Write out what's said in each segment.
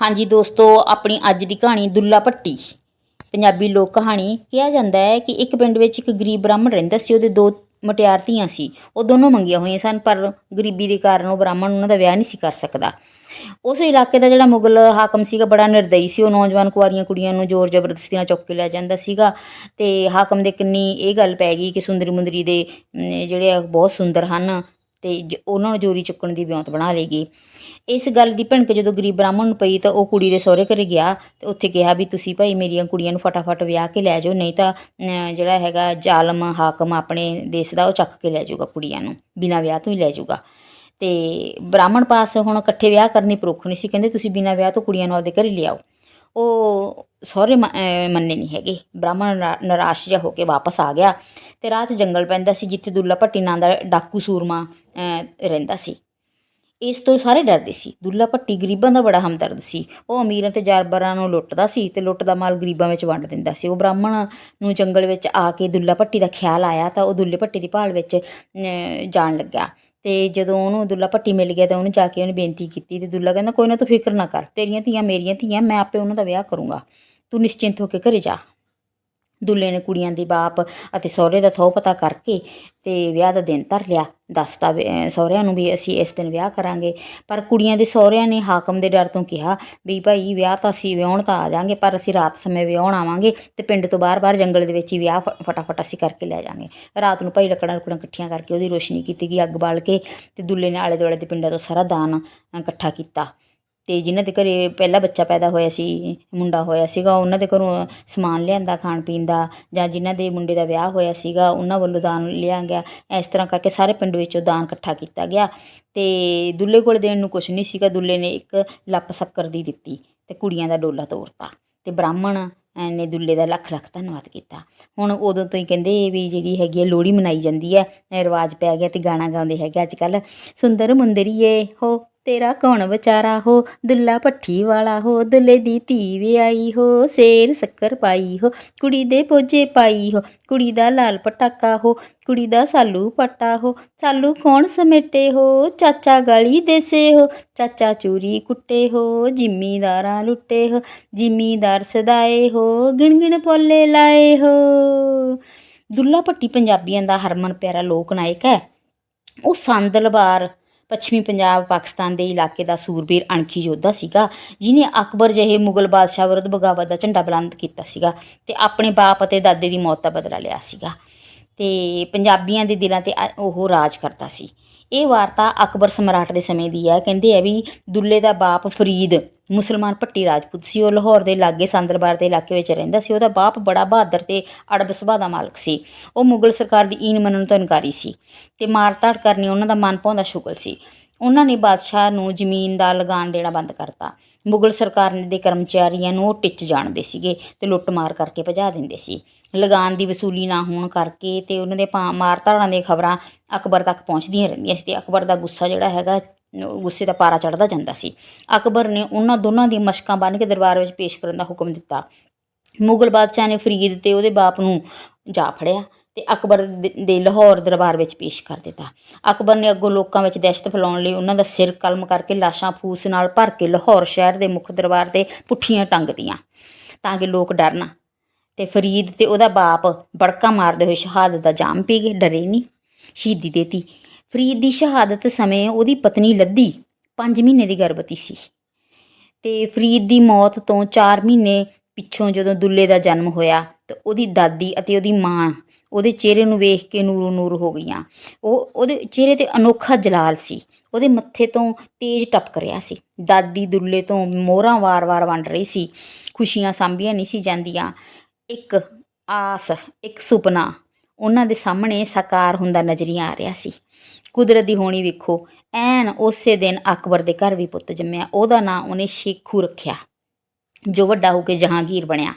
ਹਾਂਜੀ ਦੋਸਤੋ, ਆਪਣੀ ਅੱਜ ਦੀ ਕਹਾਣੀ ਦੁੱਲਾ ਭੱਟੀ। ਪੰਜਾਬੀ ਲੋਕ ਕਹਾਣੀ ਕਿਹਾ ਜਾਂਦਾ ਹੈ ਕਿ ਇੱਕ ਪਿੰਡ ਵਿੱਚ ਇੱਕ ਗਰੀਬ ਬ੍ਰਾਹਮਣ ਰਹਿੰਦਾ ਸੀ, ਉਹਦੇ ਦੋ ਮਟਿਆਰ ਧੀਆਂ ਸੀ। ਉਹ ਦੋਨੋਂ ਮੰਗੀਆਂ ਹੋਈਆਂ ਸਨ, ਪਰ ਗਰੀਬੀ ਦੇ ਕਾਰਨ ਉਹ ਬ੍ਰਾਹਮਣ ਉਹਨਾਂ ਦਾ ਵਿਆਹ ਨਹੀਂ ਸੀ ਕਰ ਸਕਦਾ। ਉਸ ਇਲਾਕੇ ਦਾ ਜਿਹੜਾ ਮੁਗਲ ਹਾਕਮ ਸੀਗਾ, ਬੜਾ ਨਿਰਦਈ ਸੀ। ਉਹ ਨੌਜਵਾਨ ਕੁਆਰੀਆਂ ਕੁੜੀਆਂ ਨੂੰ ਜ਼ੋਰ ਜ਼ਬਰਦਸਤੀ ਨਾਲ ਚੁੱਕ ਕੇ ਲੈ ਜਾਂਦਾ ਸੀਗਾ ਤੇ ਹਾਕਮ ਦੇ ਕਿੰਨੀ ਇਹ ਗੱਲ ਪੈ ਗਈ ਕਿ ਸੁੰਦਰੀ ਮੁੰਦਰੀ ਦੇ ਜਿਹੜੇ ਆ ਬਹੁਤ ਸੁੰਦਰ ਹਨ। ਤੇ ਜ- ਉਹਨਾਂ ਨੂੰ ਜੋਰੀ ਚੁੱਕਣ ਦੀ ਵਿਉਂਤ ਬਣਾ ਲੇਗੀ ਇਸ ਗੱਲ ਦੀ ਭਿਣਕ ਜਦੋਂ ਗਰੀਬ ਬ੍ਰਾਹਮਣ ਨੂੰ ਪਈ ਤਾਂ ਉਹ ਕੁੜੀ ਦੇ ਸਹੁਰੇ ਘਰੇ ਗਿਆ ਤੇ ਉੱਥੇ ਕਿਹਾ ਵੀ ਤੁਸੀਂ ਭਾਈ ਮੇਰੀਆਂ ਕੁੜੀਆਂ ਨੂੰ ਫਟਾਫਟ ਵਿਆਹ ਕੇ ਲੈ ਜਾਓ, ਨਹੀਂ ਤਾਂ ਜਿਹੜਾ ਹੈਗਾ ਜ਼ਾਲਮ, ਹਾਕਮ ਆਪਣੇ ਦੇਸ਼ ਦਾ ਉਹ ਚੱਕ ਕੇ ਲੈ ਜਾਊਗਾ ਕੁੜੀਆਂ ਨੂੰ, ਬਿਨਾਂ ਵਿਆਹ ਤੋਂ ਹੀ ਲੈ ਜਾਊਗਾ। ਤੇ ਬ੍ਰਾਹਮਣ ਪਾਸ ਹੁਣ ਇਕੱਠੇ ਵਿਆਹ ਕਰਨੀ ਪ੍ਰੁੱਖ ਨਹੀਂ ਸੀ, ਕਹਿੰਦੇ ਤੁਸੀਂ ਬਿਨਾਂ ਵਿਆਹ ਤੋਂ ਕੁੜੀਆਂ ਨੂੰ ਆਪਦੇ ਘਰੇ ਲਿਆਓ। ਉਹ ਸਹੁਰੇ ਮ- ਮੰਨੇ ਨਹੀਂ ਹੈਗੇ। ਬ੍ਰਾਹਮਣ ਨਰਾ- ਨਿਰਾਸ਼ ਜਿਹਾ ਹੋ ਕੇ ਵਾਪਸ ਆ ਗਿਆ ਤੇ ਰਾਹ 'ਚ ਜੰਗਲ ਪੈਂਦਾ ਸੀ, ਜਿੱਥੇ ਦੁੱਲਾ ਭੱਟੀ ਨਾਂ ਦਾ ਡਾਕੂ ਸੂਰਮਾ ਰਹਿੰਦਾ ਸੀ। ਇਸ ਤੋਂ ਸਾਰੇ ਡਰਦੇ ਸੀ। ਦੁੱਲਾ ਭੱਟੀ ਗਰੀਬਾਂ ਦਾ ਬੜਾ ਹਮਦਰਦ ਸੀ। ਉਹ ਅਮੀਰਾਂ ਤੇ ਜਾਰਬਰਾਂ ਨੂੰ ਲੁੱਟਦਾ ਸੀ ਤੇ ਲੁੱਟ ਦਾ ਮਾਲ ਗਰੀਬਾਂ ਵਿੱਚ ਵੰਡ ਦਿੰਦਾ ਸੀ। ਉਹ ਬ੍ਰਾਹਮਣ ਨੂੰ ਜੰਗਲ ਵਿੱਚ ਆ ਕੇ ਦੁੱਲਾ ਭੱਟੀ ਦਾ ਖਿਆਲ ਆਇਆ ਤਾਂ ਉਹ ਦੁੱਲੇ ਭੱਟੀ ਦੀ ਭਾਲ ਵਿੱਚ ਜਾਣ ਲੱਗਾ ਤੇ ਜਦੋਂ ਉਹਨੂੰ ਦੁੱਲਾ ਭੱਟੀ ਮਿਲ ਗਿਆ ਤਾਂ ਉਹਨੂੰ ਜਾ ਕੇ ਉਹਨੇ ਬੇਨਤੀ ਕੀਤੀ ਤੇ ਦੁੱਲਾ ਕਹਿੰਦਾ, ਕੋਈ ਨਾ ਤੂੰ ਫਿਕਰ ਨਾ ਕਰ, ਤੇਰੀਆਂ ਧੀਆਂ ਮੇਰੀਆਂ ਧੀਆਂ, ਮੈਂ ਆਪੇ ਉਹਨਾਂ ਦਾ ਵਿਆਹ ਕਰੂੰਗਾ। ਤੂੰ ਨਿਸ਼ਚਿੰਤ ਹੋ ਕੇ ਘਰੇ ਜਾ। ਦੁੱਲੇ ਨੇ ਕੁੜੀਆਂ ਦੇ ਬਾਪ ਅਤੇ ਸਹੁਰੇ ਦਾ ਥੋ ਪਤਾ ਕਰਕੇ ਤੇ ਵਿਆਹ ਦਾ ਦਿਨ ਧਰ ਲਿਆ। ਦੱਸਤਾ ਸਹੁਰਿਆਂ ਨੂੰ ਵੀ ਅਸੀਂ ਇਸ ਦਿਨ ਵਿਆਹ ਕਰਾਂਗੇ। ਪਰ ਕੁੜੀਆਂ ਦੇ ਸਹੁਰਿਆਂ ਨੇ ਹਾਕਮ ਦੇ ਡਰ ਤੋਂ ਕਿਹਾ ਵੀ ਭਾਈ ਵਿਆਹ ਤਾਂ ਅਸੀਂ ਵਿਆਹਣ ਤਾਂ ਆ ਜਾਾਂਗੇ, ਪਰ ਅਸੀਂ ਰਾਤ ਸਮੇਂ ਵਿਆਹਣ ਆਵਾਂਗੇ ਤੇ ਪਿੰਡ ਤੋਂ ਬਾਹਰ-ਬਾਹਰ ਜੰਗਲ ਦੇ ਵਿੱਚ ਹੀ ਵਿਆਹ ਫਟਾਫਟ ਅਸੀਂ ਕਰਕੇ ਲੈ ਜਾਾਂਗੇ। ਰਾਤ ਨੂੰ ਭਾਈ ਲੱਕੜਾਂ ਲੁਕੜਾਂ ਇਕੱਠੀਆਂ ਕਰਕੇ ਉਹਦੀ ਰੋਸ਼ਨੀ ਕੀਤੀ ਗਈ ਅੱਗ ਬਾਲ ਕੇ ਤੇ ਦੁੱਲੇ ਨੇ ਆਲੇ ਦੁਆਲੇ ਦੇ ਪਿੰਡਾਂ ਤੋਂ ਸਾਰਾ ਦਾਨ ਇਕੱਠਾ ਕੀਤਾ। ਅਤੇ ਜਿਨ੍ਹਾਂ ਦੇ ਘਰ ਪਹਿਲਾ ਬੱਚਾ ਪੈਦਾ ਹੋਇਆ ਸੀ, ਮੁੰਡਾ ਹੋਇਆ ਸੀਗਾ, ਉਹਨਾਂ ਦੇ ਘਰੋਂ ਸਮਾਨ ਲਿਆਂਦਾ ਖਾਣ ਪੀਣ ਦਾ ਜਾਂ ਜਿਨ੍ਹਾਂ ਦੇ ਮੁੰਡੇ ਦਾ ਵਿਆਹ ਹੋਇਆ ਸੀਗਾ, ਉਹਨਾਂ ਵੱਲੋਂ ਦਾਨ ਲਿਆ ਗਿਆ। ਇਸ ਤਰ੍ਹਾਂ ਕਰਕੇ ਸਾਰੇ ਪਿੰਡ ਵਿੱਚੋਂ ਦਾਨ ਇਕੱਠਾ ਕੀਤਾ ਗਿਆ। ਅਤੇ ਦੁੱਲੇ ਕੋਲ ਦੇਣ ਨੂੰ ਕੁਛ ਨਹੀਂ ਸੀਗਾ, ਦੁੱਲੇ ਨੇ ਇੱਕ ਲੱਪ ਸ਼ੱਕਰ ਦੀ ਦਿੱਤੀ ਅਤੇ ਕੁੜੀਆਂ ਦਾ ਡੋਲਾ ਤੋਰਤਾ ਅਤੇ ਬ੍ਰਾਹਮਣ ਨੇ ਦੁੱਲੇ ਦਾ ਲੱਖ ਲੱਖ ਧੰਨਵਾਦ ਕੀਤਾ। ਹੁਣ ਉਦੋਂ ਤੋਂ ਹੀ ਕਹਿੰਦੇ ਵੀ ਜਿਹੜੀ ਹੈਗੀ ਹੈ ਲੋਹੜੀ ਮਨਾਈ ਜਾਂਦੀ ਹੈ ਰਿਵਾਜ ਪੈ ਗਿਆ ਤੇ ਗਾਣਾ ਗਾਉਂਦੇ ਹੈਗੇ ਅੱਜ ਕੱਲ ਸੁੰਦਰ ਮੁੰਦਰੀਏ ਹੋ ਤੇਰਾ ਕੌਣ ਵਿਚਾਰਾ ਹੋ? ਦੁੱਲਾ ਭੱਠੀ ਵਾਲਾ ਹੋ। ਦੁੱਲੇ ਦੀ ਧੀ ਵਿਆਹੀ ਹੋ। ਸੇਰ ਸ਼ੱਕਰ ਪਾਈ ਹੋ। ਕੁੜੀ ਦੇ ਪੋਜੇ ਪਾਈ ਹੋ। ਕੁੜੀ ਦਾ ਲਾਲ ਪਟਾਕਾ ਹੋ। ਕੁੜੀ ਦਾ ਸਾਲੂ ਪੱਟਾ ਹੋ। ਸਾਲੂ ਕੌਣ ਸਮੇਟੇ ਹੋ? ਚਾਚਾ ਗਲੀ ਦੇਸੇ ਹੋ। ਚਾਚਾ ਚੂਰੀ ਕੁੱਟੇ ਹੋ। ਜ਼ਿਮੀਦਾਰਾਂ ਲੁੱਟੇ ਹੋ। ਜ਼ਿਮੀਦਾਰ ਸਦਾਏ ਹੋ। ਗਿਣ ਗਿਣ ਪੋਲੇ ਲਾਏ ਹੋ। ਦੁੱਲਾ ਭੱਟੀ ਪੰਜਾਬੀਆਂ ਦਾ ਹਰਮਨ ਪਿਆਰਾ ਲੋਕ ਨਾਇਕ ਹੈ। ਉਹ ਸੰਦ ਸੰਦਲਬਾਰ ਪੱਛਮੀ ਪੰਜਾਬ, ਪਾਕਿਸਤਾਨ ਦੇ ਇਲਾਕੇ ਦਾ ਸੂਰਬੀਰ ਅਣਖੀ ਯੋਧਾ ਸੀਗਾ ਜਿਨੇ ਅਕਬਰ ਜਿਹੇ ਮੁਗਲ ਬਾਦਸ਼ਾਹ ਵਿਰੁੱਧ ਬਗਾਵਤ ਦਾ ਝੰਡਾ ਬੁਲੰਦ ਕੀਤਾ ਸੀਗਾ ਤੇ ਆਪਣੇ ਬਾਪ ਅਤੇ ਦਾਦੇ ਦੀ ਮੌਤ ਦਾ ਬਦਲਾ ਲਿਆ ਸੀਗਾ ਤੇ ਪੰਜਾਬੀਆਂ ਦੇ ਦਿਲਾਂ ਤੇ ਅ- ਉਹ ਰਾਜ ਕਰਦਾ ਸੀ। ਇਹ ਵਾਰਤਾ ਅਕਬਰ ਸਮਰਾਟ ਦੇ ਸਮੇਂ ਦੀ ਹੈ। ਕਹਿੰਦੇ ਆ ਵੀ ਦੁੱਲੇ ਦਾ ਬਾਪ ਫਰੀਦ ਮੁਸਲਮਾਨ ਭੱਟੀ ਰਾਜਪੂਤ ਸੀ। ਉਹ ਲਾਹੌਰ ਦੇ ਲਾਗੇ ਸੰਦਰਬਾਰ ਦੇ ਇਲਾਕੇ ਵਿੱਚ ਰਹਿੰਦਾ ਸੀ। ਉਹਦਾ ਬਾਪ ਬੜਾ ਬਹਾਦਰ ਤੇ ਅੜਬ ਸੁਭਾਅ ਦਾ ਮਾਲਕ ਸੀ। ਉਹ ਮੁਗਲ ਸਰਕਾਰ ਦੀ ਈਨ ਮੰਨਣ ਤੋਂ ਇਨਕਾਰੀ ਸੀ ਤੇ ਮਾਰਤਾੜ ਕਰਨੀ ਉਹਨਾਂ ਦਾ ਮਨ ਭਾਉਂਦਾ ਸ਼ੁਗਲ ਸੀ। ਉਹਨਾਂ ਨੇ ਬਾਦਸ਼ਾਹ ਨੂੰ ਜ਼ਮੀਨ ਦਾ ਲਗਾਨ ਦੇਣਾ ਬੰਦ ਕਰਤਾ। ਮੁਗਲ ਸਰਕਾਰ ਦੇ ਕਰਮਚਾਰੀਆਂ ਨੂੰ ਉਹ ਟਿੱਚ ਜਾਣਦੇ ਸੀਗੇ ਤੇ ਲੁੱਟ-ਮਾਰ ਕਰਕੇ ਭਜਾ ਦਿੰਦੇ ਸੀ। ਲਗਾਨ ਦੀ ਵਸੂਲੀ ਨਾ ਹੋਣ ਕਰਕੇ ਤੇ ਉਹਨਾਂ ਦੇ ਪਾ- ਮਾਰ-ਧਾੜਾਂ ਦੀਆਂ ਖਬਰਾਂ ਅਕਬਰ ਤੱਕ ਪਹੁੰਚਦੀਆਂ ਰਹਿੰਦੀਆਂ ਸੀ ਤੇ ਅਕਬਰ ਦਾ ਗੁੱਸਾ ਜਿਹੜਾ ਹੈਗਾ, ਗੁੱਸੇ ਦਾ ਪਾਰਾ ਚੜਦਾ ਜਾਂਦਾ ਸੀ। ਅਕਬਰ ਨੇ ਉਹਨਾਂ ਦੋਨਾਂ ਦੀਆਂ ਮਸ਼ਕਾਂ ਬੰਨ੍ਹ ਕੇ ਦਰਬਾਰ ਵਿੱਚ ਪੇਸ਼ ਕਰਨ ਦਾ ਹੁਕਮ ਦਿੱਤਾ। ਮੁਗਲ ਬਾਦਸ਼ਾਹ ਨੇ ਫਰੀਦ ਤੇ ਉਹਦੇ ਬਾਪ ਨੂੰ ਜਾ ਫੜਿਆ ਤੇ ਅਕਬਰ ਦੇ ਦੇ ਲਾਹੌਰ ਦਰਬਾਰ ਵਿੱਚ ਪੇਸ਼ ਕਰ ਦਿੱਤਾ। ਅਕਬਰ ਨੇ ਅੱਗੋਂ ਲੋਕਾਂ ਵਿੱਚ ਦਹਿਸ਼ਤ ਫੈਲਾਉਣ ਲਈ ਉਹਨਾਂ ਦਾ ਸਿਰ ਕਲਮ ਕਰਕੇ ਲਾਸ਼ਾਂ ਫੂਸ ਨਾਲ ਭਰ ਕੇ ਲਾਹੌਰ ਸ਼ਹਿਰ ਦੇ ਮੁੱਖ ਦਰਬਾਰ ਤੇ ਪੁੱਠੀਆਂ ਟੰਗਦੀਆਂ ਤਾਂ ਕਿ ਲੋਕ ਡਰਨ ਤੇ ਫਰੀਦ ਤੇ ਉਹਦਾ ਬਾਪ ਬੜਕਾ ਮਾਰਦੇ ਹੋਏ ਸ਼ਹਾਦਤ ਦਾ ਜਾਮ ਪੀ ਗਏ, ਡਰੇ ਨਹੀਂ ਸ਼ਹੀਦੀ ਦੇਤੀ। ਫਰੀਦ ਦੀ ਸ਼ਹਾਦਤ ਸਮੇਂ ਉਹਦੀ ਪਤਨੀ ਲੱਦੀ 5 ਮਹੀਨੇ ਦੀ ਗਰਭਵਤੀ ਸੀ। ਤੇ ਫਰੀਦ ਦੀ ਮੌਤ ਤੋਂ 4 ਮਹੀਨੇ ਪਿੱਛੋਂ ਜਦੋਂ ਦੁੱਲੇ ਦਾ ਜਨਮ ਹੋਇਆ ਤਾਂ ਉਹਦੀ ਦਾਦੀ ਅਤੇ ਉਹਦੀ ਮਾਂ ਉਹਦੇ ਚਿਹਰੇ ਨੂੰ ਵੇਖ ਕੇ ਨੂਰੋ ਨੂਰ ਹੋ ਗਈਆਂ। ਉਹ ਉਹਦੇ ਚਿਹਰੇ ਤੇ ਅਨੋਖਾ ਜਲਾਲ ਸੀ। ਉਹਦੇ ਮੱਥੇ ਤੋਂ ਤੇਜ ਟਪਕ ਰਿਹਾ ਸੀ। ਦਾਦੀ ਦੁੱਲੇ ਤੋਂ ਮੋਹਰਾਂ ਵਾਰ-ਵਾਰ ਵੰਡ ਰਹੀ ਸੀ। ਖੁਸ਼ੀਆਂ ਸਾਂਭੀਆਂ ਨਹੀਂ ਸੀ ਜਾਂਦੀਆਂ। ਇੱਕ ਆਸ, ਇੱਕ ਸੁਪਨਾ ਉਹਨਾਂ ਦੇ ਸਾਹਮਣੇ ਸਾਕਾਰ ਹੁੰਦਾ ਨਜ਼ਰੀਆ ਆ ਰਿਹਾ ਸੀ। ਕੁਦਰਤ ਦੀ ਹੋਣੀ ਵੇਖੋ, ਐਨ ਉਸੇ ਦਿਨ ਅਕਬਰ ਦੇ ਘਰ ਵੀ ਪੁੱਤ ਜੰਮਿਆ। ਉਹਦਾ ਨਾਂ ਉਹਨੇ ਸ਼ੇਖੂ ਰੱਖਿਆ। ਜੋ ਵੱਡਾ ਹੋ ਕੇ ਜਹਾਂਗੀਰ ਬਣਿਆ।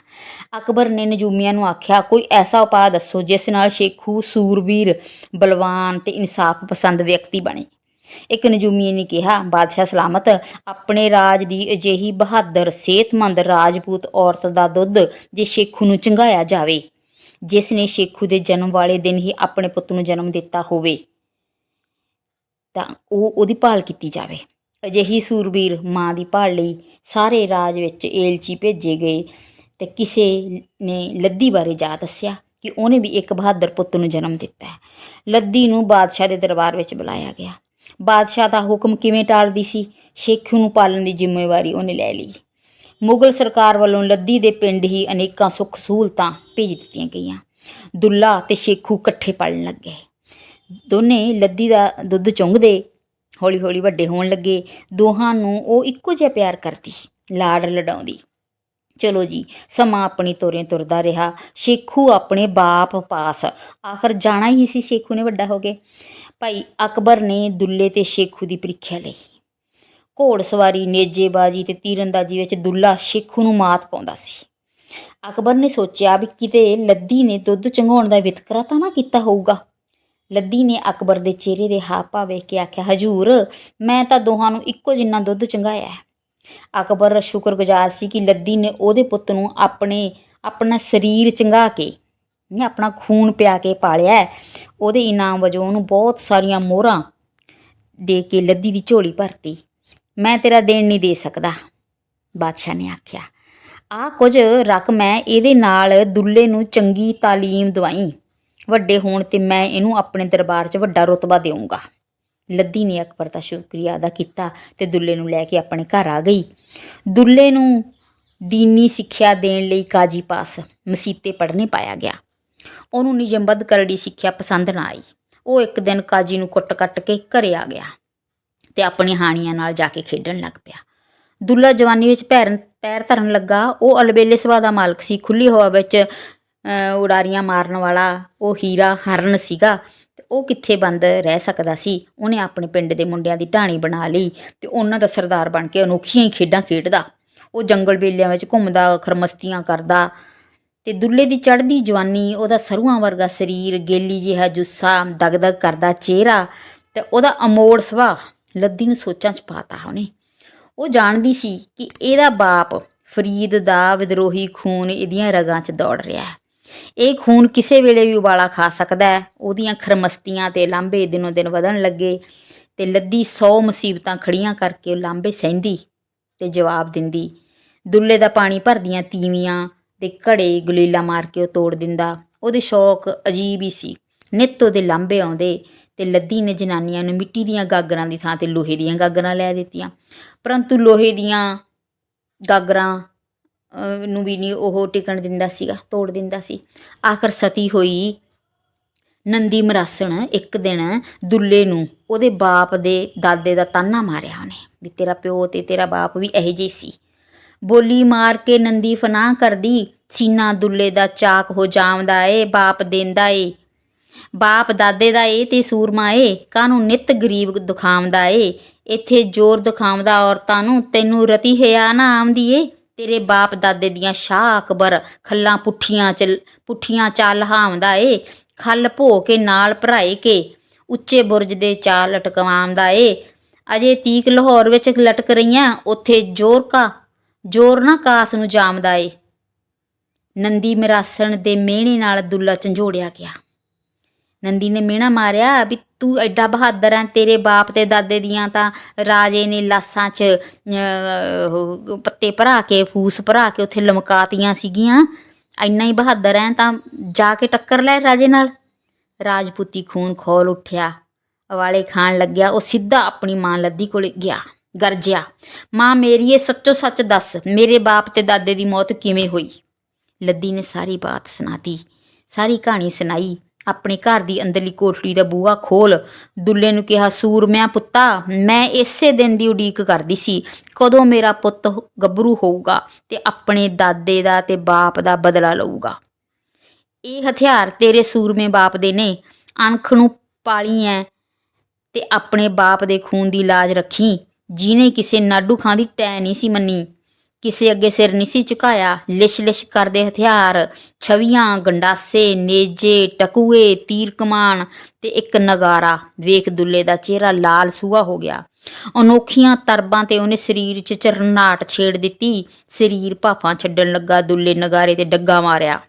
ਅਕਬਰ ਨੇ ਨਜੂਮੀਆਂ ਨੂੰ ਆਖਿਆ, ਕੋਈ ਐਸਾ ਉਪਾਅ ਦੱਸੋ ਜਿਸ ਨਾਲ ਸ਼ੇਖੂ, ਸੂਰਬੀਰ, ਬਲਵਾਨ ਤੇ ਇਨਸਾਫ ਪਸੰਦ ਵਿਅਕਤੀ ਬਣੇ। ਇੱਕ ਨਜੂਮੀ ਨੇ ਕਿਹਾ, ਬਾਦਸ਼ਾਹ ਸਲਾਮਤ, ਆਪਣੇ ਰਾਜ ਦੀ ਅਜਿਹੀ ਬਹਾਦਰ, ਸਿਹਤਮੰਦ, ਰਾਜਪੂਤ ਔਰਤ ਦਾ ਦੁੱਧ ਜੇ ਸ਼ੇਖੂ ਨੂੰ ਚੰਗਾਇਆ ਜਾਵੇ, ਜਿਸ ਨੇ ਸ਼ੇਖੂ ਦੇ ਜਨਮ ਵਾਲੇ ਦਿਨ ਹੀ ਆਪਣੇ ਪੁੱਤ ਨੂੰ ਜਨਮ ਦਿੱਤਾ ਹੋਵੇ, ਤਾਂ ਉਹ ਉਹਦੀ ਭਾਲ ਕੀਤੀ ਜਾਵੇ। ਅਜਿਹੀ ਸੂਰਬੀਰ ਮਾਂ ਦੀ ਭਾਲ ਲਈ ਸਾਰੇ ਰਾਜ ਵਿੱਚ ਏਲਚੀ ਭੇਜੇ ਗਏ ਤੇ ਕਿਸੇ ਨੇ ਲੱਦੀ ਬਾਰੇ ਜਾ ਦੱਸਿਆ ਕਿ ਉਹਨੇ ਵੀ ਇੱਕ ਬਹਾਦਰ ਪੁੱਤ ਨੂੰ ਜਨਮ ਦਿੱਤਾ ਲੱਦੀ ਨੂੰ ਬਾਦਸ਼ਾਹ ਦੇ ਦਰਬਾਰ ਵਿੱਚ ਬੁਲਾਇਆ ਗਿਆ। ਬਾਦਸ਼ਾਹ ਦਾ ਹੁਕਮ ਕਿਵੇਂ ਟਾਲਦੀ ਸੀ? ਸ਼ੇਖੂ ਨੂੰ ਪਾਲਣ ਦੀ ਜ਼ਿੰਮੇਵਾਰੀ ਉਹਨੇ ਲੈ ਲਈ। ਮੁਗਲ ਸਰਕਾਰ ਵੱਲੋਂ ਲੱਦੀ ਦੇ ਪਿੰਡ ਹੀ ਅਨੇਕਾਂ ਸੁੱਖ ਸਹੂਲਤਾਂ ਭੇਜ ਦਿੱਤੀਆਂ ਗਈਆਂ। ਦੁੱਲਾ ਤੇ ਸ਼ੇਖੂ ਇਕੱਠੇ ਪਲਣ ਲੱਗੇ ਦੋਨੇ ਲੱਦੀ ਦਾ ਦੁੱਧ ਚੁੰਗਦੇ ਹੌਲੀ ਹੌਲੀ ਵੱਡੇ ਹੋਣ ਲੱਗੇ, ਦੋਹਾਂ ਨੂੰ ਉਹ ਇੱਕੋ ਜਿਹਾ ਪਿਆਰ ਕਰਦੀ, ਲਾੜ ਲਡਾਉਂਦੀ ਚਲੋ ਜੀ, ਸਮਾਂ ਆਪਣੀ ਤੋਰੇ ਤੁਰਦਾ ਰਿਹਾ। ਸ਼ੇਖੂ ਆਪਣੇ ਬਾਪ ਪਾਸ। ਆਖਰ ਜਾਣਾ ਹੀ ਸੀ ਸ਼ੇਖੂ ਨੇ ਵੱਡਾ ਹੋ ਕੇ। ਭਾਈ ਅਕਬਰ ਨੇ ਦੁੱਲੇ ਤੇ ਸ਼ੇਖੂ ਦੀ ਪ੍ਰੀਖਿਆ ਲਈ। ਘੋੜ ਸਵਾਰੀ, ਨੇਜੇਬਾਜ਼ੀ ਤੇ ਤੀਰੰਦਾਜ਼ੀ ਵਿੱਚ ਦੁੱਲਾ ਸ਼ੇਖੂ ਨੂੰ ਮਾਤ ਪਾਉਂਦਾ ਸੀ। ਅਕਬਰ ਨੇ ਸੋਚਿਆ ਵੀ ਕਿਤੇ ਲੱਦੀ ਨੇ ਦੁੱਧ ਚੰਗਾਉਣ ਦਾ ਵਿਤਕਰਾ ਤਾਂ ਨਾ ਕੀਤਾ ਹੋਊਗਾ। ਲੱਦੀ ਨੇ ਅਕਬਰ ਦੇ ਚਿਹਰੇ ਦੇ ਹਾਵ ਭਾਵ ਵੇਖ ਕੇ ਆਖਿਆ, ਹਜੂਰ, ਮੈਂ ਤਾਂ ਦੋਹਾਂ ਨੂੰ ਇੱਕੋ ਜਿੰਨਾ ਦੁੱਧ ਚੰਗਾਇਆ ਹੈ। ਅਕਬਰ ਸ਼ੁਕਰਗੁਜ਼ਾਰ ਸੀ ਕਿ ਲੱਦੀ ਨੇ ਉਹਦੇ ਪੁੱਤ ਨੂੰ ਆਪਣੇ, ਆਪਣਾ ਸਰੀਰ ਚੰਗਾ ਕੇ ਨੇ ਆਪਣਾ ਖੂਨ ਪਿਆ ਕੇ ਪਾਲਿਆ ਉਹਦੇ ਇਨਾਮ ਵਜੋਂ ਉਹਨੂੰ ਬਹੁਤ ਸਾਰੀਆਂ ਮੋਹਰਾਂ ਦੇ ਕੇ ਲੱਦੀ ਦੀ ਝੋਲੀ ਭਰਤੀ। ਮੈਂ ਤੇਰਾ ਦੇਣ ਨਹੀਂ ਦੇ ਸਕਦਾ, ਬਾਦਸ਼ਾਹ ਨੇ ਆਖਿਆ। ਆ ਕੁਝ ਰੱਖ, ਮੈਂ ਇਹਦੇ ਨਾਲ ਦੁੱਲੇ ਨੂੰ ਚੰਗੀ ਤਾਲੀਮ ਦਵਾਈ। ਵੱਡੇ ਹੋਣ ਤੇ ਮੈਂ ਇਹਨੂੰ ਆਪਣੇ ਦਰਬਾਰ 'ਚ ਵੱਡਾ ਰੁਤਬਾ ਦੇਵਾਂਗਾ ਲੱਦੀ ਨੇ ਅਕਬਰ ਦਾ ਸ਼ੁਕਰੀਆ ਅਦਾ ਕੀਤਾ ਤੇ ਦੁੱਲੇ ਨੂੰ ਲੈ ਕੇ ਆਪਣੇ ਘਰ ਆ ਗਈ। ਦੁੱਲੇ ਨੂੰ ਦੀਨੀ ਸਿੱਖਿਆ ਦੇਣ ਲਈ ਕਾਜੀ ਪਾਸ ਮਸੀਤੇ ਪੜ੍ਹਨੇ ਪਾਇਆ ਗਿਆ। ਉਹਨੂੰ ਨਿਯਮਬੱਧ ਕਰੜੀ ਸਿੱਖਿਆ ਪਸੰਦ ਨਾ ਆਈ। ਉਹ ਇੱਕ ਦਿਨ ਕਾਜੀ ਨੂੰ ਕੁੱਟ-ਕੱਟ ਕੇ ਘਰੇ ਆ ਗਿਆ ਤੇ ਆਪਣੀ ਹਾਣੀਆਂ ਨਾਲ ਜਾ ਕੇ ਖੇਡਣ ਲੱਗ ਪਿਆ। ਦੁੱਲਾ ਜਵਾਨੀ ਵਿੱਚ ਪੈਰ ਪੈਰ ਧਰਨ ਲੱਗਾ। ਉਹ ਅਲਬੇਲੇ ਸੁਭਾਅ ਦਾ ਮਾਲਕ ਸੀ। ਖੁੱਲੀ ਹਵਾ ਵਿੱਚ ਉਡਾਰੀਆਂ ਮਾਰਨ ਵਾਲਾ ਉਹ ਹੀਰਾ ਹਰਨ ਸੀਗਾ ਤੇ ਉਹ ਕਿੱਥੇ ਬੰਦ ਰਹਿ ਸਕਦਾ ਸੀ? ਉਹਨੇ ਆਪਣੇ ਪਿੰਡ ਦੇ ਮੁੰਡਿਆਂ ਦੀ ਢਾਣੀ ਬਣਾ ਲਈ ਤੇ ਉਹਨਾਂ ਦਾ ਸਰਦਾਰ ਬਣ ਕੇ ਅਨੋਖੀਆਂ ਹੀ ਖੇਡਾਂ ਖੇਡਦਾ। ਉਹ ਜੰਗਲ ਬੇਲਿਆਂ ਵਿੱਚ ਘੁੰਮਦਾ, ਖਰਮਸਤੀਆਂ ਕਰਦਾ ਤੇ ਦੁੱਲੇ ਦੀ ਚੜ੍ਹਦੀ ਜਵਾਨੀ, ਉਹਦਾ ਸਰੂਆਂ ਵਰਗਾ ਸਰੀਰ, ਗੇਲੀ ਜਿਹਾ ਜੁੱਸਾ, ਦਗਦਗ ਕਰਦਾ ਚਿਹਰਾ ਤੇ ਉਹਦਾ ਅਮੋੜ ਸੁਭਾਅ ਲੱਦੀ ਨੂੰ ਸੋਚਾਂ 'ਚ ਪਾਤਾ ਉਹਨੇ। ਉਹ ਜਾਣਦੀ ਸੀ ਕਿ ਇਹਦਾ ਬਾਪ ਫਰੀਦ ਦਾ ਵਿਦਰੋਹੀ ਖੂਨ ਇਹਦੀਆਂ ਰਗਾਂ 'ਚ ਦੌੜ ਰਿਹਾ ਹੈ। ਇਹ ਖੂਨ ਕਿਸੇ ਵੇਲੇ ਵੀ ਉਬਾਲਾ ਖਾ ਸਕਦਾ ਹੈ। ਉਹਦੀਆਂ ਖਰਮਸਤੀਆਂ ਤੇ ਲਾਂਭੇ ਦਿਨੋਂ ਦਿਨ ਵਧਣ ਲੱਗੇ ਤੇ ਲੱਦੀ 100 ਮੁਸੀਬਤਾਂ ਖੜੀਆਂ ਕਰਕੇ ਉਹ ਲਾਂਭੇ ਸਹਿੰਦੀ ਤੇ ਜਵਾਬ ਦਿੰਦੀ। ਦੁੱਲੇ ਦਾ ਪਾਣੀ ਭਰਦੀਆਂ ਤੀਵੀਆਂ ਦੇ ਘੜੇ ਗੁਲੀਲਾ ਮਾਰ ਕੇ ਉਹ ਤੋੜ ਦਿੰਦਾ। ਉਹਦੇ ਸ਼ੌਕ ਅਜੀਬ ਹੀ ਸੀ। ਨਿੱਤ ਉਹਦੇ ਲਾਂਭੇ ਆਉਂਦੇ ਤੇ ਲੱਦੀ ਨੇ ਜਨਾਨੀਆਂ ਨੂੰ ਮਿੱਟੀ ਦੀਆਂ ਗਾਗਰਾਂ ਦੀ ਥਾਂ ਤੇ ਲੋਹੇ ਦੀਆਂ ਗਾਗਰਾਂ ਲੈ ਦਿੱਤੀਆਂ। ਪਰੰਤੂ ਲੋਹੇ ਦੀਆਂ ਗਾਗਰਾਂ ਨੂੰ ਵੀ ਨਹੀਂ ਉਹ ਟਿਕਣ ਦਿੰਦਾ ਸੀਗਾ, ਤੋੜ ਦਿੰਦਾ ਸੀ। ਆਖਰ ਸਤੀ ਹੋਈ ਨੰਦੀ ਮਰਾਸਣ ਇੱਕ ਦਿਨ ਦੁੱਲੇ ਨੂੰ, ਉਹਦੇ ਬਾਪ ਦੇ ਦਾਦੇ ਦਾ ਤਾਨਾ ਮਾਰਿਆ ਉਹਨੇ, ਵੀ ਤੇਰਾ ਪਿਓ ਤੇ ਤੇਰਾ ਬਾਪ ਵੀ ਇਹੋ ਜਿਹੇ ਸੀ। ਬੋਲੀ ਮਾਰ ਕੇ ਨੰਦੀ ਫਨਾਹ ਕਰਦੀ, ਸੀਨਾ ਦੁੱਲੇ ਦਾ ਚਾਕ ਹੋ ਜਾਮਦਾ ਏ, ਬਾਪ ਦੇਂਦਾ ਏ। ਬਾਪ ਦਾਦੇ ਦਾ ਏ ਤੇ ਸੂਰਮਾ ਏ ਕਾਨੂੰ ਨਿਤ ਗਰੀਬ ਦੁਖਾਵਦਾ ਏ। ਇੱਥੇ ਜ਼ੋਰ ਦਿਖਾਵਦਾ ਔਰਤਾਂ ਨੂੰ, ਤੈਨੂੰ ਰਤੀ ਹਿਆ ਨਾ ਆਮਦੀ ਏ। ਤੇਰੇ ਬਾਪ ਦਾਦੇ ਦੀਆਂ ਸ਼ਾਹ ਅਕਬਰ ਖੱਲਾਂ ਪੁੱਠੀਆਂ ਚ ਪੁੱਠੀਆਂ ਚਾਲ ਹਾਵਦਾ ਏ। ਖੱਲ ਭੋ ਕੇ ਨਾਲ ਭਰਾਏ ਕੇ, ਉੱਚੇ ਬੁਰਜ ਦੇ ਚਾਲ ਲਟਕਵਾਉਂਦਾ ਏ। ਅਜੇ ਤੀਕ ਲਾਹੌਰ ਵਿੱਚ ਲਟਕ ਰਹੀਆਂ, ਉੱਥੇ ਜ਼ੋਰ ਕਾ, ਜ਼ੋਰ ਨਾ ਕਾਸ ਨੂੰ ਜਾਮਦਾ ਏ। ਨੰਦੀ ਮਿਰਾਸਣ ਦੇ ਮਿਹਣੇ ਨਾਲ ਦੁੱਲਾ ਝੰਜੋੜਿਆ ਗਿਆ। ਨੰਦੀ ਨੇ ਮਿਹਣਾ ਮਾਰਿਆ ਵੀ ਤੂੰ ਐਡਾ ਬਹਾਦਰ ਹੈ ਤੇਰੇ ਬਾਪ ਤੇ ਦਾਦੇ ਦੀਆਂ ਤਾਂ ਰਾਜੇ ਨੇ ਲਾਸਾਂ 'ਚ ਪੱਤੇ ਭਰਾ ਕੇ, ਫੂਸ ਭਰਾ ਕੇ ਉੱਥੇ ਲਮਕਾਤੀਆਂ ਸੀਗੀਆਂ। ਇੰਨਾ ਹੀ ਬਹਾਦਰ ਹੈ ਤਾਂ ਜਾ ਕੇ ਟੱਕਰ ਲੈ ਰਾਜੇ ਨਾਲ। ਰਾਜਪੂਤੀ ਖੂਨ ਖੋਲ ਉੱਠਿਆ। ਵਾਲੇ ਖਾਣ ਲੱਗਿਆ, ਉਹ ਸਿੱਧਾ ਆਪਣੀ ਮਾਂ ਲੱਦੀ ਕੋਲ ਗਿਆ, ਗਰਜਿਆ। ਮਾਂ ਮੇਰੀਏ ਸੱਚੋ ਸੱਚ ਦੱਸ, ਮੇਰੇ ਬਾਪ ਤੇ ਦਾਦੇ ਦੀ ਮੌਤ ਕਿਵੇਂ ਹੋਈ? ਲੱਦੀ ਨੇ ਸਾਰੀ ਬਾਤ ਸੁਣਾਤੀ ਸਾਰੀ ਕਹਾਣੀ ਸੁਣਾਈ। ਆਪਣੇ ਘਰ ਦੀ ਅੰਦਰਲੀ ਕੋਠੜੀ ਦਾ ਬੂਹਾ ਖੋਲ। ਦੁੱਲੇ ਨੂੰ ਕਿਹਾ ਸੂਰਮਿਆਂ ਪੁੱਤਾ, ਮੈਂ ਇਸੇ ਦਿਨ ਦੀ ਉਡੀਕ ਕਰਦੀ ਸੀ, ਕਦੋਂ ਮੇਰਾ ਪੁੱਤ ਗੱਭਰੂ ਹੋਊਗਾ ਤੇ ਆਪਣੇ ਦਾਦੇ ਦਾ ਤੇ ਬਾਪ ਦਾ ਬਦਲਾ ਲਊਗਾ। ਇਹ ਹਥਿਆਰ ਤੇਰੇ ਸੂਰਮੇ ਬਾਪ ਦੇ ਨੇ। ਅਣਖ ਨੂੰ ਪਾਲੀ ਐ ਤੇ ਆਪਣੇ ਬਾਪ ਦੇ ਖੂਨ ਦੀ ਲਾਜ ਰੱਖੀ। ਜਿਹਨੇ ਕਿਸੇ ਨਾਡੂ ਖਾਂ ਦੀ ਟੈ ਨਹੀਂ ਸੀ ਮੰਨੀ। ਕਿਸੇ ਅੱਗੇ ਸਿਰ ਨਹੀਂ ਸੀ ਝੁਕਾਇਆ। ਲਿਸ਼ ਲਿਸ਼ ਕਰਦੇ ਹਥਿਆਰ, ਛਵੀਆਂ, ਗੰਡਾਸੇ, ਨੇਜੇ, ਟਕੂਏ, ਤੀਰ ਕਮਾਨ ਤੇ ਇੱਕ ਨਗਾਰਾ। ਵੇਖ ਦੁੱਲੇ ਦਾ ਚਿਹਰਾ ਲਾਲ ਸੂਹਾ ਹੋ ਗਿਆ। ਅਨੋਖੀਆਂ ਤਰਬਾਂ ਤੇ ਉਹਨੇ ਸਰੀਰ 'ਚ ਚਰਨਾਟ ਛੇੜ ਦਿੱਤੀ। ਸਰੀਰ ਭਾਫਾਂ ਛੱਡਣ ਲੱਗਾ, ਦੁੱਲੇ ਨਗਾਰੇ ਤੇ ਡੱਗਾ ਮਾਰਿਆ।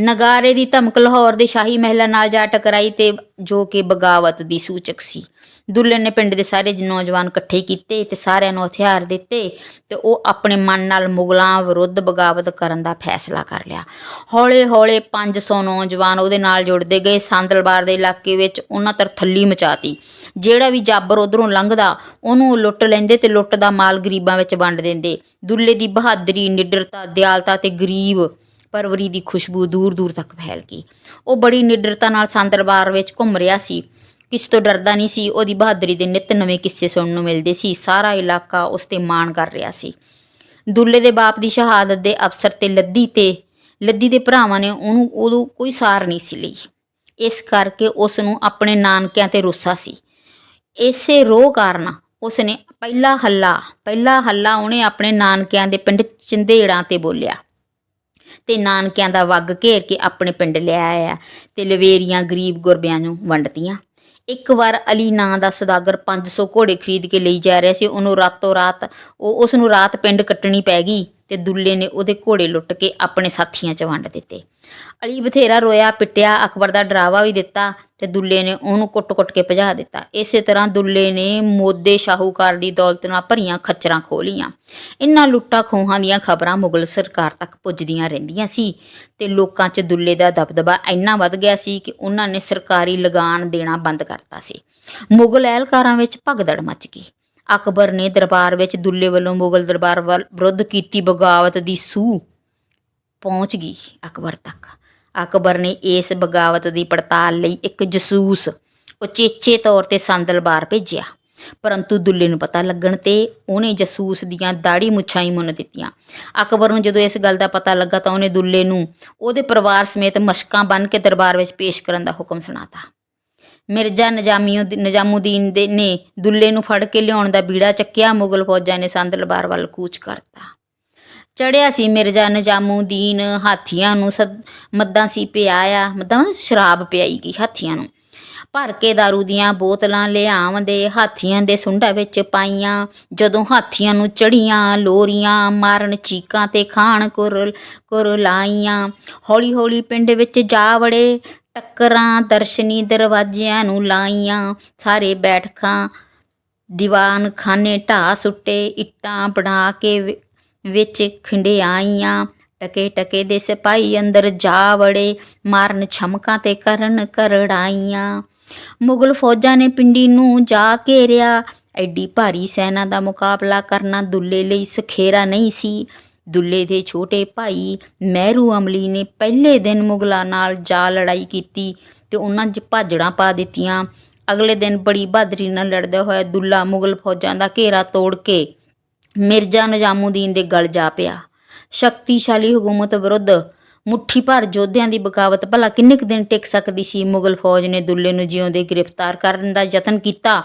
ਨਗਾਰੇ ਦੀ ਧਮਕ ਲਾਹੌਰ ਦੇ ਸ਼ਾਹੀ ਮਹਿਲਾਂ ਨਾਲ ਜਾ ਟਕਰਾਈ ਤੇ ਜੋ ਕਿ ਬਗਾਵਤ ਦੀ ਸੂਚਕ ਸੀ। ਦੁੱਲੇ ਨੇ ਪਿੰਡ ਦੇ ਸਾਰੇ ਨੌਜਵਾਨ ਇਕੱਠੇ ਕੀਤੇ ਤੇ ਸਾਰਿਆਂ ਨੂੰ ਹਥਿਆਰ ਦਿੱਤੇ ਤੇ ਉਹ ਆਪਣੇ ਮਨ ਨਾਲ ਮੁਗਲਾਂ ਵਿਰੁੱਧ ਬਗਾਵਤ ਕਰਨ ਦਾ ਫੈਸਲਾ ਕਰ ਲਿਆ। ਹੌਲੇ ਹੌਲੇ 500 ਨੌਜਵਾਨ ਉਹਦੇ ਨਾਲ ਜੁੜਦੇ ਗਏ। ਸੰਦਲਬਾਰ ਦੇ ਇਲਾਕੇ ਵਿੱਚ ਉਹਨਾਂ ਤਰਥੱਲੀ ਮਚਾਤੀ। ਜਿਹੜਾ ਵੀ ਜਾਬਰ ਉਧਰੋਂ ਲੰਘਦਾ, ਉਹਨੂੰ ਲੁੱਟ ਲੈਂਦੇ ਤੇ ਲੁੱਟ ਦਾ ਮਾਲ ਗਰੀਬਾਂ ਵਿੱਚ ਵੰਡ ਦਿੰਦੇ। ਦੁੱਲੇ ਦੀ ਬਹਾਦਰੀ, ਨਿਡਰਤਾ, ਦਿਆਲਤਾ ਤੇ ਗਰੀਬ ਪਰਵਰੀ ਦੀ ਖੁਸ਼ਬੂ ਦੂਰ ਦੂਰ ਤੱਕ ਫੈਲ ਗਈ। ਉਹ ਬੜੀ ਨਿਡਰਤਾ ਨਾਲ ਸੰਦਰਬਾਰ ਵਿੱਚ ਘੁੰਮ ਰਿਹਾ ਸੀ। ਕਿਸੇ ਤੋਂ ਡਰਦਾ ਨਹੀਂ ਸੀ, ਉਹਦੀ ਬਹਾਦਰੀ ਦੇ ਨਿਤ ਨਵੇਂ ਕਿੱਸੇ ਸੁਣਨ ਨੂੰ ਮਿਲਦੇ ਸੀ, ਸਾਰਾ ਇਲਾਕਾ ਉਸ ਤੇ ਮਾਣ ਕਰ ਰਿਹਾ ਸੀ। ਦੁੱਲੇ ਦੇ ਬਾਪ ਦੀ ਸ਼ਹਾਦਤ ਦੇ ਅਵਸਰ ਤੇ ਲੱਦੀ ਤੇ, ਲੱਦੀ ਦੇ ਭਰਾਵਾਂ ਨੇ ਉਹਨੂੰ ਉਦੋਂ ਕੋਈ ਸਾਰ ਨਹੀਂ ਸੀ ਲਈ। ਇਸ ਕਰਕੇ ਉਸ ਨੂੰ ਆਪਣੇ ਨਾਨਕਿਆਂ ਤੇ ਰੋਸਾ ਸੀ। ਇਸੇ ਰੋਹ ਕਾਰਨ ਉਸ ਨੇ ਪਹਿਲਾ ਹੱਲਾ ਪਹਿਲਾ ਹੱਲਾ ਉਹਨੇ ਆਪਣੇ ਨਾਨਕਿਆਂ ਦੇ ਪਿੰਡ ਚੰਦੇੜਾਂ ਤੇ ਬੋਲਿਆ। ਤੇ ਨਾਨਕਿਆਂ ਦਾ ਵੱਗ ਘੇਰ ਕੇ ਆਪਣੇ ਪਿੰਡ ਲਿਆ ਆਇਆ ਤੇ ਲਵੇਰੀਆਂ ਗਰੀਬ ਗੁਰਬਿਆਂ ਨੂੰ ਵੰਡਤੀਆਂ। ਇੱਕ ਵਾਰ ਅਲੀ ਨਾਂ ਦਾ ਸੌਦਾਗਰ 500 ਘੋੜੇ ਖਰੀਦ ਕੇ ਲਈ ਜਾ ਰਿਹਾ ਸੀ, ਉਹਨੂੰ ਰਾਤੋਂ ਰਾਤ ਉਹ ਉਸ ਨੂੰ ਰਾਤ ਪਿੰਡ ਕੱਟਣੀ ਪੈ ਗਈ ਤੇ ਦੁੱਲੇ ਨੇ ਉਹਦੇ ਘੋੜੇ ਲੁੱਟ ਕੇ ਆਪਣੇ ਸਾਥੀਆਂ 'ਚ ਵੰਡ ਦਿੱਤੇ। ਅਲੀ ਬਥੇਰਾ ਰੋਇਆ, ਪਿੱਟਿਆ, ਅਕਬਰ ਦਾ ਡਰਾਵਾ ਵੀ ਦਿੱਤਾ ਤੇ ਦੁੱਲੇ ਨੇ ਉਹਨੂੰ ਕੁੱਟ-ਕੁੱਟ ਕੇ ਭਜਾ ਦਿੱਤਾ। ਇਸੇ ਤਰ੍ਹਾਂ ਦੁੱਲੇ ਨੇ ਮੋਦੇ ਸ਼ਾਹੂਕਾਰ ਦੀ ਦੌਲਤ ਨਾਲ ਭਰੀਆਂ ਖੱਚਰਾਂ ਖੋਲੀਆਂ। ਇਨ੍ਹਾਂ ਲੁੱਟਾਂ ਖੋਹਾਂ ਦੀਆਂ ਖਬਰਾਂ ਮੁਗਲ ਸਰਕਾਰ ਤੱਕ ਪੁੱਜਦੀਆਂ ਰਹਿੰਦੀਆਂ ਸੀ ਤੇ ਲੋਕਾਂ 'ਚ ਦੁੱਲੇ ਦਾ ਦਬਦਬਾ ਇੰਨਾ ਵੱਧ ਗਿਆ ਸੀ ਕਿ ਉਹਨਾਂ ਨੇ ਸਰਕਾਰੀ ਲਗਾਨ ਦੇਣਾ ਬੰਦ ਕਰਤਾ ਸੀ। ਮੁਗਲ ਅਹਿਲਕਾਰਾਂ ਵਿੱਚ ਭਗਦੜ ਮਚ ਗਈ। ਅਕਬਰ ਨੇ ਦਰਬਾਰ ਵਿੱਚ ਦੁੱਲੇ ਵੱਲੋਂ ਮੁਗਲ ਦਰਬਾਰ ਵੱਲ ਵਿਰੁੱਧ ਕੀਤੀ ਬਗਾਵਤ ਦੀ ਸੂਹ ਪਹੁੰਚ ਗਈ ਅਕਬਰ ਤੱਕ। ਅਕਬਰ ਨੇ ਇਸ ਬਗਾਵਤ ਦੀ ਪੜਤਾਲ ਲਈ ਇੱਕ ਜਸੂਸ ਉਚੇਚੇ ਤੌਰ ਤੇ ਸੰਦਲਬਾਰ ਭੇਜਿਆ। ਪਰੰਤੂ ਦੁੱਲੇ ਨੂੰ ਪਤਾ ਲੱਗਣ ਤੇ ਉਹਨੇ ਜਸੂਸ ਦੀਆਂ ਦਾੜੀ ਮੁੱਛਾਂ ਹੀ ਮੁੰਨ ਦਿੱਤੀਆਂ। ਅਕਬਰ ਨੂੰ ਜਦੋਂ ਇਸ ਗੱਲ ਦਾ ਪਤਾ ਲੱਗਾ ਤਾਂ ਉਹਨੇ ਦੁੱਲੇ ਨੂੰ ਉਹਦੇ ਪਰਿਵਾਰ ਸਮੇਤ ਮਸ਼ਕਾਂ ਬੰਨ ਕੇ ਦਰਬਾਰ ਵਿੱਚ ਪੇਸ਼ ਕਰਨ ਦਾ ਹੁਕਮ ਸੁਣਾਤਾ। ਮਿਰਜ਼ਾ ਨਿਜ਼ਾਮੀਓ ਨਿਜ਼ਾਮੂਦੀਨ ਦੇ ਨੇ ਦੁੱਲੇ ਨੂੰ ਫੜ ਕੇ ਲਿਆਉਣ ਦਾ ਬੀੜਾ ਚੱਕਿਆ। ਮੁਗਲ ਫੌਜਾਂ ਨੇ ਸੰਦਲਬਾਰ ਵੱਲ ਕੂਚ ਕਰਤਾ। ਚੜਿਆ ਸੀ ਮਿਰਜ਼ਾ ਨਜ਼ਾਮੂਦੀਨ ਹਾਥੀਆਂ ਨੂੰ ਸਦ, ਮੱਦਾਂ ਸੀ ਪਿਆਇਆ, ਮੱਦਾਂ ਮਤਲਬ ਸ਼ਰਾਬ ਪਿਆਈ ਗਈ ਹਾਥੀਆਂ ਨੂੰ। ਭਰ ਕੇ दारू ਦੀਆਂ ਬੋਤਲਾਂ ਲਿਆਉਂਦੇ, ਹਾਥੀਆਂ ਦੇ ਸੁੰਡਾਂ ਵਿੱਚ ਪਾਈਆਂ, ਜਦੋਂ ਹਾਥੀਆਂ ਨੂੰ ਚੜੀਆਂ ਲੋਰੀਆਂ ਮਾਰਨ ਚੀਕਾਂ ਤੇ ਖਾਣ ਕੁਰ ਕੁਰ ਲਾਈਆਂ। ਹੌਲੀ ਹੌਲੀ ਪਿੰਡ ਵਿੱਚ ਜਾ ਵੜੇ, ਟੱਕਰਾਂ ਦਰਸ਼ਨੀ ਦਰਵਾਜ਼ਿਆਂ ਨੂੰ ਲਾਈਆਂ। ਸਾਰੇ ਬੈਠਕਾਂ ਦੀਵਾਨ ਖਾਨੇ ਢਾਹ ਸੁੱਟੇ, ਇੱਟਾਂ ਬਣਾ ਕੇ ਵਿੱਚ ਖਿੰਡਿਆਈਆਂ ਟਕੇ ਟਕੇ ਦੇ ਸਿਪਾਹੀ ਅੰਦਰ ਜਾ ਵੜੇ, ਮਾਰਨ ਛਮਕਾਂ ਤੇ ਕਰਨ ਕਰੜਾਈਆਂ। ਮੁਗਲ ਫੌਜਾਂ ਨੇ ਪਿੰਡੀ ਨੂੰ ਜਾ ਘੇਰਿਆ। ਐਡੀ ਭਾਰੀ ਸੈਨਾ ਦਾ ਮੁਕਾਬਲਾ ਕਰਨਾ ਦੁੱਲੇ ਲਈ ਸਖੇਰਾ ਨਹੀਂ ਸੀ। ਦੁੱਲੇ ਦੇ ਛੋਟੇ ਭਾਈ ਮਹਿਰੂ ਅਮਲੀ ਨੇ ਪਹਿਲੇ ਦਿਨ ਮੁਗਲਾਂ ਨਾਲ ਜਾ ਲੜਾਈ ਕੀਤੀ ਤੇ ਉਹਨਾਂ 'ਚ ਭਾਜੜਾਂ ਪਾ ਦਿੱਤੀਆਂ। ਅਗਲੇ ਦਿਨ ਬੜੀ ਬਹਾਦਰੀ ਨਾਲ ਲੜਦਾ ਹੋਇਆ ਦੁੱਲਾ ਮੁਗਲ ਫੌਜਾਂ ਦਾ ਘੇਰਾ ਤੋੜ ਕੇ ਮਿਰਜ਼ਾ ਨਿਜ਼ਾਮੂਦੀਨ ਦੇ ਗਲ ਜਾ ਪਿਆ। ਸ਼ਕਤੀਸ਼ਾਲੀ ਹਕੂਮਤ ਵਿਰੁੱਧ ਮੁੱਠੀ ਭਰ ਯੋਧਿਆਂ ਦੀ ਬਗਾਵਤ ਭਲਾ ਕਿੰਨੇ ਕੁ ਦਿਨ ਟਿਕ ਸਕਦੀ ਸੀ? ਮੁਗਲ ਫੌਜ ਨੇ ਦੁੱਲੇ ਨੂੰ ਜਿਉਂਦੇ ਗ੍ਰਿਫਤਾਰ ਕਰਨ ਦਾ ਯਤਨ ਕੀਤਾ,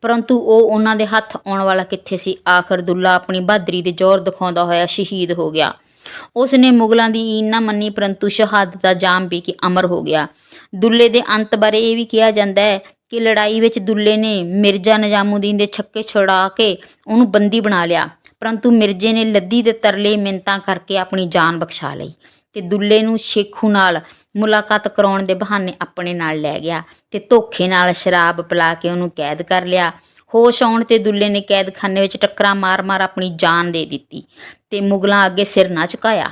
ਪਰੰਤੂ ਉਹ ਉਹਨਾਂ ਦੇ ਹੱਥ ਆਉਣ ਵਾਲਾ ਕਿੱਥੇ ਸੀ? ਆਖਰ ਦੁੱਲਾ ਆਪਣੀ ਬਹਾਦਰੀ ਦੇ ਜ਼ੋਰ ਦਿਖਾਉਂਦਾ ਹੋਇਆ ਸ਼ਹੀਦ ਹੋ ਗਿਆ। ਉਸ ਨੇ ਮੁਗਲਾਂ ਦੀ ਈਨ ਨਾ ਮੰਨੀ, ਪਰੰਤੂ ਸ਼ਹਾਦਤ ਦਾ ਜਾਮ ਪੀ ਕੇ ਅਮਰ ਹੋ ਗਿਆ। ਦੁੱਲੇ ਦੇ ਅੰਤ ਬਾਰੇ ਇਹ ਵੀ ਕਿਹਾ ਜਾਂਦਾ ਹੈ ਕਿ ਲੜਾਈ ਵਿੱਚ ਦੁੱਲੇ ਨੇ ਮਿਰਜ਼ਾ ਨਿਜ਼ਾਮੂਦੀਨ ਦੇ ਛੱਕੇ ਛੁਡਾ ਕੇ ਉਹਨੂੰ ਬੰਦੀ ਬਣਾ ਲਿਆ। ਪਰੰਤੂ ਮਿਰਜ਼ੇ ਨੇ ਲੱਦੀ ਦੇ ਤਰਲੇ ਮਿੰਤਾਂ ਕਰਕੇ ਆਪਣੀ ਜਾਨ ਬਖਸ਼ਾ ਲਈ ਤੇ ਦੁੱਲੇ ਨੂੰ ਸ਼ੇਖੂ ਨਾਲ ਮੁਲਾਕਾਤ ਕਰਾਉਣ ਦੇ ਬਹਾਨੇ ਆਪਣੇ ਨਾਲ ਲੈ ਗਿਆ ਤੇ ਧੋਖੇ ਨਾਲ ਸ਼ਰਾਬ ਪਿਲਾ ਕੇ ਉਹਨੂੰ ਕੈਦ ਕਰ ਲਿਆ। ਹੋਸ਼ ਆਉਣ ਤੇ ਦੁੱਲੇ ਨੇ ਕੈਦਖਾਨੇ ਵਿੱਚ ਟੱਕਰਾਂ ਮਾਰ-ਮਾਰ ਆਪਣੀ ਜਾਨ ਦੇ ਦਿੱਤੀ ਤੇ ਮੁਗਲਾਂ ਅੱਗੇ ਸਿਰ ਨਾ ਝੁਕਾਇਆ।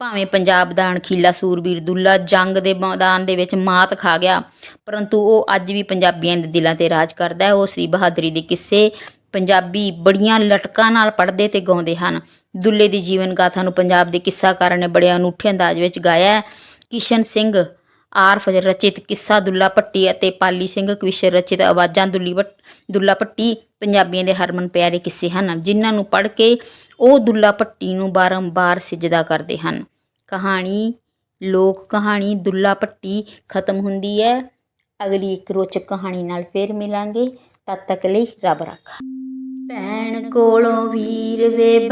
ਭਾਵੇਂ ਪੰਜਾਬ ਦਾ ਅਣਖੀਲਾ ਸੂਰਬੀਰ ਦੁੱਲਾ ਜੰਗ ਦੇ ਮੈਦਾਨ ਦੇ ਵਿੱਚ ਮਾਤ ਖਾ ਗਿਆ, ਪਰੰਤੂ ਉਹ ਅੱਜ ਵੀ ਪੰਜਾਬੀਆਂ ਦੇ ਦਿਲਾਂ ਤੇ ਰਾਜ ਕਰਦਾ ਹੈ। ਉਹ ਸ੍ਰੀ ਬਹਾਦਰੀ ਦੇ ਕਿੱਸੇ ਪੰਜਾਬੀ ਬੜੀਆਂ ਲਟਕਾਂ ਨਾਲ ਪੜ੍ਹਦੇ ਤੇ ਗਾਉਂਦੇ ਹਨ। ਦੁੱਲੇ ਦੀ ਜੀਵਨ ਗਾਥਾ ਨੂੰ ਪੰਜਾਬ ਦੇ ਕਿੱਸਾਕਾਰਾਂ ਨੇ ਬੜੇ ਅਨੂਠੇ ਅੰਦਾਜ਼ ਵਿੱਚ ਗਾਇਆ ਹੈ। ਕਿਸ਼ਨ ਸਿੰਘ ਆਰਫ ਰਚਿਤ ਕਿੱਸਾ ਦੁੱਲਾ ਭੱਟੀ ਅਤੇ ਪਾਲੀ ਸਿੰਘ ਕਵਿਸ਼ਰ ਰਚਿਤ ਆਵਾਜ਼ਾਂ ਦੁੱਲੀ ਭੱਟ ਦੁੱਲਾ ਭੱਟੀ ਪੰਜਾਬੀਆਂ ਦੇ ਹਰਮਨ ਪਿਆਰੇ ਕਿੱਸੇ ਹਨ। ਜਿਨ੍ਹਾਂ ਨੂੰ ਪੜ੍ਹ ਕੇ ਉਹ ਦੁੱਲਾ ਭੱਟੀ ਨੂੰ ਬਾਰੰਬਾਰ ਸਿਜਦਾ ਕਰਦੇ ਹਨ। ਕਹਾਣੀ, ਲੋਕ ਕਹਾਣੀ ਦੁੱਲਾ ਭੱਟੀ ਖਤਮ ਹੁੰਦੀ ਹੈ। ਅਗਲੀ ਇੱਕ ਰੋਚਕ ਕਹਾਣੀ ਨਾਲ ਫੇਰ ਮਿਲਾਂਗੇ। ਤਦ ਤੱਕ ਲਈ ਰੱਬ ਰੱਖਾ। ਭੈਣ ਕੋਲੋਂ ਵੀਰ ਵੇ